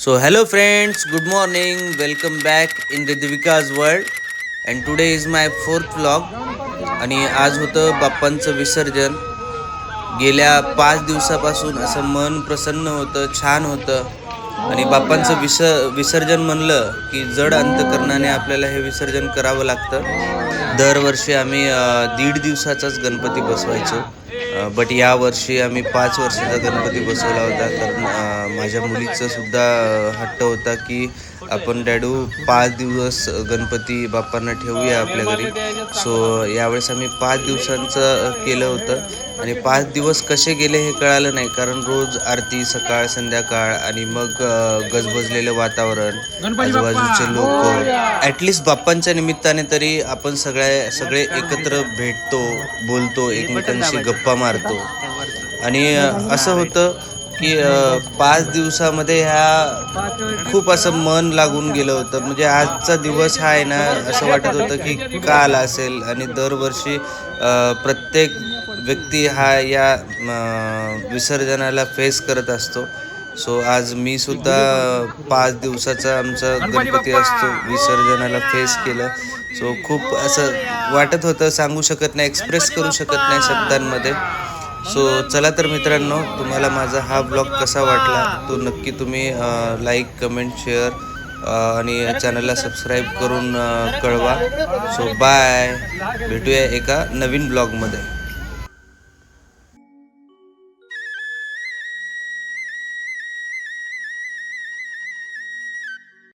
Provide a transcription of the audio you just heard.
So, hello friends, good morning, welcome back in the Divika's world. And today is my fourth vlog. आणि आज होतं बाप्पांचं विसर्जन गेल्या पाच दिवसापासून असं मन प्रसन्न होतं छान होतं आणि बाप्पांचं विस विसर्जन म्हणलं की जड अंतकरणाने आपल्याला हे विसर्जन करावं लागतं दरवर्षी आम्ही दीड दिवसाचाच गणपती बसवायचो बट यावर्षी आम्ही पाच वर्षाचा गणपती बसवला होता. कारण अं, माझ्या मुलीचं सुद्धा हट्ट होता की आपण डॅडू पाच दिवस गणपती बाप्पांना ठेवूया आपल्या घरी. सो यावेळेस आम्ही पाच दिवसांचं केलं होतं. आणि पाच दिवस कसे गेले हे कळालं नाही. कारण रोज आरती सकाळ संध्याकाळ आणि मग गजबजलेलं वातावरण आजूबाजूचे लोक. ऍटलिस्ट बाप्पांच्या निमित्ताने तरी आपण सगळ्या सगळे एकत्र भेटतो बोलतो एकमेकांशी गप्पा मारतो. आणि असं होतं की पाच दिवसामध्ये ह्या खूप असं मन लागून गेलं होतं. म्हणजे आजचा दिवस हा आहे ना असं वाटत होतं की का आला असेल आणि दरवर्षी प्रत्येक व्यक्ती हा या विसर्जनाला फेस करत असतो. सो आज मी सुद्धा पाच दिवसाचा आमचा गणपती असतो विसर्जनाला फेस केलं. सो खूप असं वाटत होतं सांगू शकत नाही एक्सप्रेस करू शकत नाही शब्दांमध्ये. सो चला तर मित्रांनो तुम्हाला माझा हा ब्लॉग कसा वाटला तो नक्की तुम्ही लाईक कमेंट शेअर आणि चॅनलला सबस्क्राईब करून कळवा. सो बाय भेटूया एका नवीन ब्लॉगमध्ये